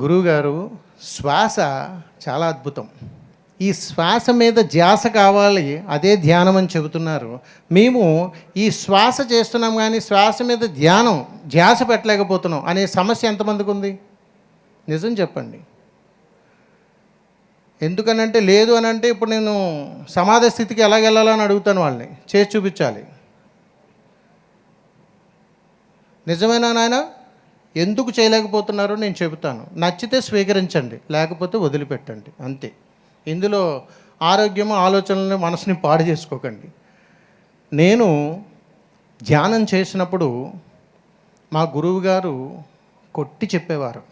గురువుగారు శ్వాస చాలా అద్భుతం. ఈ శ్వాస మీద ధ్యాస కావాలి అదే ధ్యానం అని చెబుతున్నారు. మేము ఈ శ్వాస చేస్తున్నాం కానీ శ్వాస మీద ధ్యానం ధ్యాస పెట్టలేకపోతున్నాం అనే సమస్య ఎంతమందికి ఉంది నిజం చెప్పండి. ఎందుకనంటే లేదు అని అంటే ఇప్పుడు నేను సమాధి స్థితికి ఎలా వెళ్ళాలని అడుగుతాను వాళ్ళని చేసి చూపించాలి. నిజమేనా నాయనా? ఎందుకు చేయలేకపోతున్నారో నేను చెబుతాను. నచ్చితే స్వీకరించండి లేకపోతే వదిలిపెట్టండి అంతే. ఇందులో ఆరోగ్యము ఆలోచనలను మనసుని పాడు చేసుకోకండి. నేను ధ్యానం చేసినప్పుడు మా గురువు గారు కొట్టి చెప్పేవారు.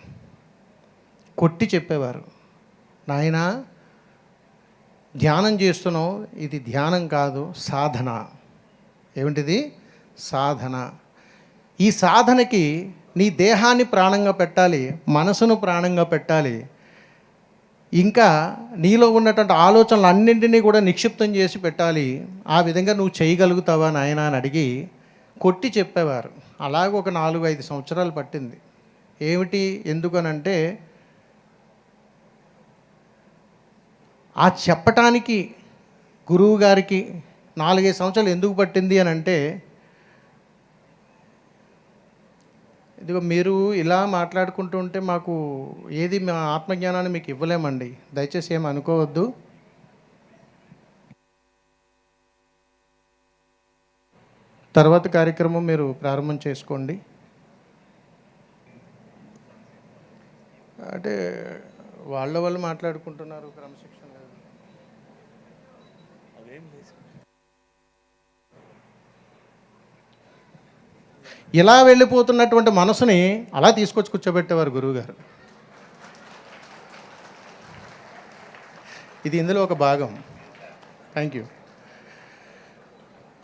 కొట్టి చెప్పేవారు. నాయనా ధ్యానం చేస్తున్నావు ఇది ధ్యానం కాదు సాధన. ఏమిటిది? సాధన. ఈ సాధనకి నీ దేహాన్ని ప్రాణంగా పెట్టాలి మనసును ప్రాణంగా పెట్టాలి. ఇంకా నీలో ఉన్నటువంటి ఆలోచనలు అన్నింటినీ కూడా నిక్షిప్తం చేసి పెట్టాలి. ఆ విధంగా నువ్వు చేయగలుగుతావా నాయనా అని అడిగి కొట్టి చెప్పేవారు. అలాగ ఒక నాలుగు ఐదు సంవత్సరాలు పట్టింది. ఏమిటి? ఎందుకనంటే ఆ చెప్పటానికి గురువు గారికి నాలుగైదు సంవత్సరాలు ఎందుకు పట్టింది అని అంటే ఇదిగో మీరు ఇలా మాట్లాడుకుంటూ ఉంటే మాకు ఏది మా ఆత్మజ్ఞానాన్ని మీకు ఇవ్వలేమండి. దయచేసి ఏమి అనుకోవద్దు. తర్వాత కార్యక్రమం మీరు ప్రారంభం చేసుకోండి. అంటే వాళ్ళ వాళ్ళు మాట్లాడుకుంటున్నారు క్రమశిక్షణ. ఇలా వెళ్ళిపోతున్నటువంటి మనసుని అలా తీసుకొచ్చి కూర్చోబెట్టేవారు గురువుగారు. ఇది ఇందులో ఒక భాగం. థ్యాంక్ యూ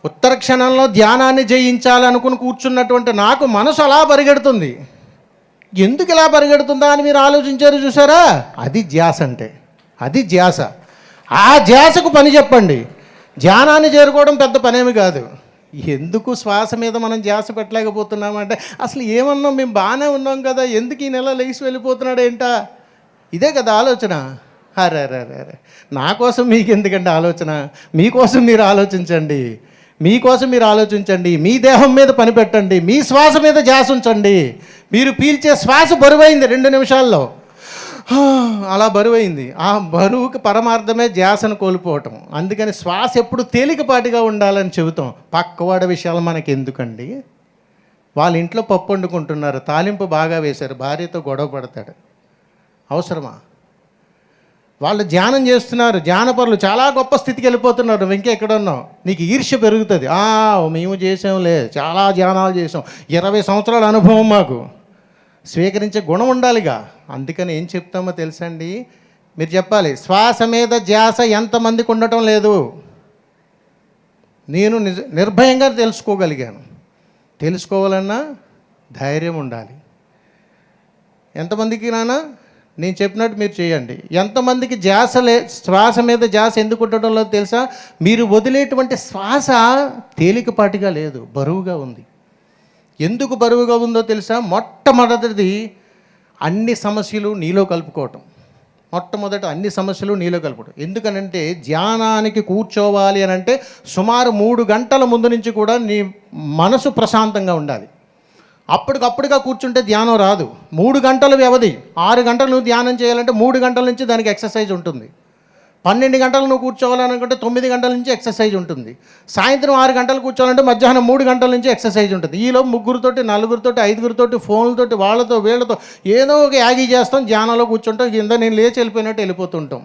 ఉత్తర క్షణంలో ధ్యానాన్ని జయించాలనుకుని కూర్చున్నటువంటి నాకు మనసు అలా పరిగెడుతుంది. ఎందుకు ఇలా పరిగెడుతుందా అని మీరు ఆలోచించారు చూసారా? అది ధ్యాస అంటే. అది ధ్యాస. ఆ ధ్యాసకు పని చెప్పండి. ధ్యానాన్ని చేరుకోవడం పెద్ద పనేమి కాదు. ఎందుకు శ్వాస మీద మనం ధ్యాస పెట్టలేకపోతున్నామంటే అసలు ఏమన్నాం మేము బాగానే ఉన్నాం కదా ఎందుకు ఈ నెల లేచి వెళ్ళిపోతున్నాడు ఏంటా ఇదే కదా ఆలోచన. అరే అరే అరే అరే. నా కోసం మీకు ఎందుకండి ఆలోచన మీకోసం మీరు ఆలోచించండి. మీకోసం మీరు ఆలోచించండి. మీ దేహం మీద పని పెట్టండి మీ శ్వాస మీద ధ్యాస ఉంచండి. మీరు పీల్చే శ్వాస బరువైంది రెండు నిమిషాల్లో. అలా బరువైంది. ఆ బరువుకి పరమార్థమే ధ్యాసను కోల్పోవటం. అందుకని శ్వాస ఎప్పుడు తేలికపాటిగా ఉండాలని చెబుతాం. పక్కవాడ విషయాలు మనకి ఎందుకండి వాళ్ళ ఇంట్లో పప్పు వండుకుంటున్నారు. తాలింపు బాగా వేశారు. భార్యతో గొడవ పడతాడు. అవసరమా? వాళ్ళు ధ్యానం చేస్తున్నారు. ధ్యానపరులు చాలా గొప్ప స్థితికి వెళ్ళిపోతున్నారు. నువ్వు ఇంకా ఎక్కడ ఉన్నావు? నీకు ఈర్ష్య పెరుగుతుంది. ఆ మేము చేసాంలే చాలా ధ్యానాలు చేసాం ఇరవై సంవత్సరాల అనుభవం మాకు. స్వీకరించే గుణం ఉండాలిగా. అందుకని ఏం చెప్తామో తెలుసండి? మీరు చెప్పాలి శ్వాస మీద ధ్యాస ఎంతమందికి ఉండటం లేదు. నేను నిజ నిర్భయంగా తెలుసుకోగలిగాను. తెలుసుకోవాలన్నా ధైర్యం ఉండాలి. ఎంతమందికి నాన్న? నేను చెప్పినట్టు మీరు చేయండి. ఎంతమందికి ధ్యాస లే శ్వాస మీద ధ్యాస ఎందుకు ఉండటం లేదు తెలుసా? మీరు వదిలేటువంటి శ్వాస తేలికపాటిగా లేదు బరువుగా ఉంది. ఎందుకు బరువుగా ఉందో తెలుసా? మొట్టమొదటిది అన్ని సమస్యలు నీలో కలుపుకోవటం. మొట్టమొదట అన్ని సమస్యలు నీలో కలుపుకోవటం. ఎందుకనంటే ధ్యానానికి కూర్చోవాలి అని అంటే సుమారు మూడు గంటల ముందు నుంచి కూడా నీ మనసు ప్రశాంతంగా ఉండాలి. అప్పటికప్పుడుగా కూర్చుంటే ధ్యానం రాదు. మూడు గంటల వ్యవధి. ఆరు గంటలు ధ్యానం చేయాలంటే మూడు గంటల నుంచి దానికి ఎక్సర్సైజ్ ఉంటుంది. పన్నెండు గంటలు నువ్వు కూర్చోవాలనుకుంటే తొమ్మిది గంటల నుంచి ఎక్సర్సైజ్ ఉంటుంది. సాయంత్రం ఆరు గంటలు కూర్చోవాలంటే మధ్యాహ్నం మూడు గంటల నుంచి ఎక్సర్సైజ్ ఉంటుంది. ఈలో ముగ్గురుతోటి నలుగురితోటి ఐదుగురితోటి ఫోన్లతోటి వాళ్ళతో వీళ్ళతో ఏదో ఒక యాగి చేస్తాం ధ్యానంలో కూర్చుంటాం కింద నేను లేచి వెళ్ళిపోయినట్టు వెళ్ళిపోతుంటాం.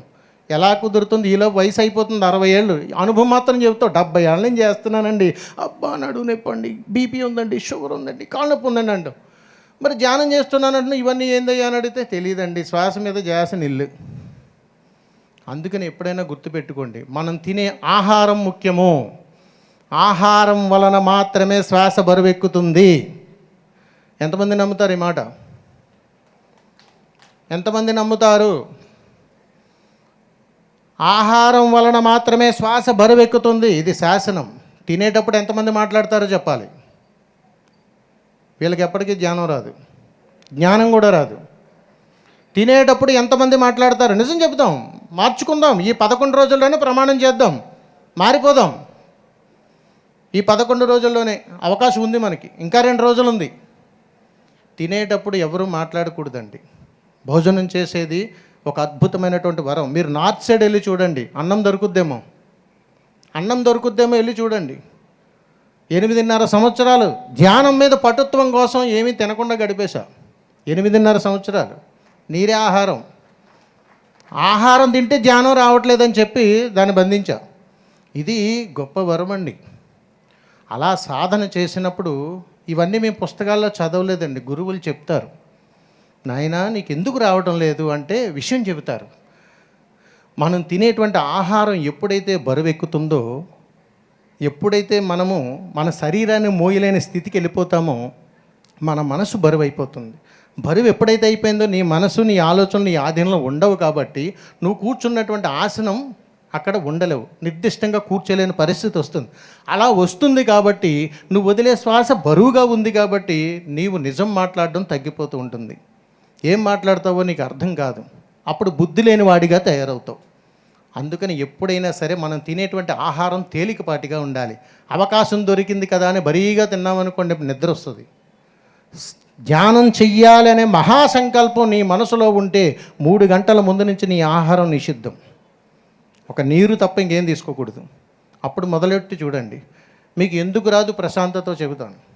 ఎలా కుదురుతుంది? ఈలో వయసు అయిపోతుంది అరవై ఏళ్ళు. అనుభవం మాత్రం చెబుతావు డెబ్బై ఏళ్ళ నేను చేస్తున్నానండి. అబ్బా నడువు నొప్పండి బీపీ ఉందండి షుగర్ ఉందండి కాళ్ళ నొప్పి ఉందండి అంటాం మరి ధ్యానం చేస్తున్నానంటే ఇవన్నీ ఏందయ్యా అని అడిగితే తెలియదండి శ్వాస మీద చేసిన ఇల్లు అందుకని ఎప్పుడైనా గుర్తుపెట్టుకోండి మనం తినే ఆహారం ముఖ్యము. ఆహారం వలన మాత్రమే శ్వాస బరువెక్కుతుంది. ఎంతమంది నమ్ముతారు ఈ మాట? ఎంతమంది నమ్ముతారు? ఆహారం వలన మాత్రమే శ్వాస బరువెక్కుతుంది. ఇది శాసనం. తినేటప్పుడు ఎంతమంది మాట్లాడతారో చెప్పాలి. వీళ్ళకి ఎప్పటికీ జ్ఞానం రాదు. జ్ఞానం కూడా రాదు. తినేటప్పుడు ఎంతమంది మాట్లాడతారు? నిజం చెబుతాం. మార్చుకుందాం. ఈ పదకొండు రోజుల్లోనే ప్రమాణం చేద్దాం. మారిపోదాం. ఈ పదకొండు రోజుల్లోనే అవకాశం ఉంది మనకి. ఇంకా రెండు రోజులు ఉంది తినేటప్పుడు ఎవరు మాట్లాడకూడదండి. భోజనం చేసేది ఒక అద్భుతమైనటువంటి వరం. మీరు నార్త్ సైడ్ వెళ్ళి చూడండి. అన్నం దొరుకుద్దేమో. అన్నం దొరుకుద్దేమో వెళ్ళి చూడండి. ఎనిమిదిన్నర సంవత్సరాలు ధ్యానం మీద పటుత్వం కోసం ఏమీ తినకుండా గడిపేశా. ఎనిమిదిన్నర సంవత్సరాలు. నీరే ఆహారం. ఆహారం తింటే ధ్యానం రావట్లేదని చెప్పి దాన్ని బంధించా. ఇది గొప్ప వరం అండి. అలా సాధన చేసినప్పుడు ఇవన్నీ మేము పుస్తకాల్లో చదవలేదండి. గురువులు చెప్తారు. నాయనా నీకు ఎందుకు రావటం లేదు? అంటే విషయం చెబుతారు. మనం తినేటువంటి ఆహారం ఎప్పుడైతే బరువెక్కుతుందో ఎప్పుడైతే మనము మన శరీరాన్ని మోయలేని స్థితికి వెళ్ళిపోతామో మన మనసు బరువు అయిపోతుంది బరువు ఎప్పుడైతే అయిపోయిందో నీ మనసు నీ ఆలోచనలు నీ ఆధీనంలో ఉండవు కాబట్టి నువ్వు కూర్చున్నటువంటి ఆసనం అక్కడ ఉండలేవు. నిర్దిష్టంగా కూర్చోలేని పరిస్థితి వస్తుంది. అలా వస్తుంది కాబట్టి నువ్వు వదిలే శ్వాస బరువుగా ఉంది కాబట్టి నీవు నిజం మాట్లాడడం తగ్గిపోతూ ఉంటుంది. ఏం మాట్లాడతావో నీకు అర్థం కాదు. అప్పుడు బుద్ధి లేని వాడిగా తయారవుతావు. అందుకని ఎప్పుడైనా సరే మనం తినేటువంటి ఆహారం తేలికపాటిగా ఉండాలి. అవకాశం దొరికింది కదా అని బరీగా తిన్నామనుకోండి నిద్ర వస్తుంది. ధ్యానం చెయ్యాలనే మహాసంకల్పం నీ మనసులో ఉంటే మూడు గంటల ముందు నుంచి నీ ఆహారం నిషిద్ధం. ఒక నీరు తప్ప ఇంకేం తీసుకోకూడదు. అప్పుడు మొదలెట్టి చూడండి. మీకు ఎందుకు రాదు ప్రశాంతతో చెబుతాను.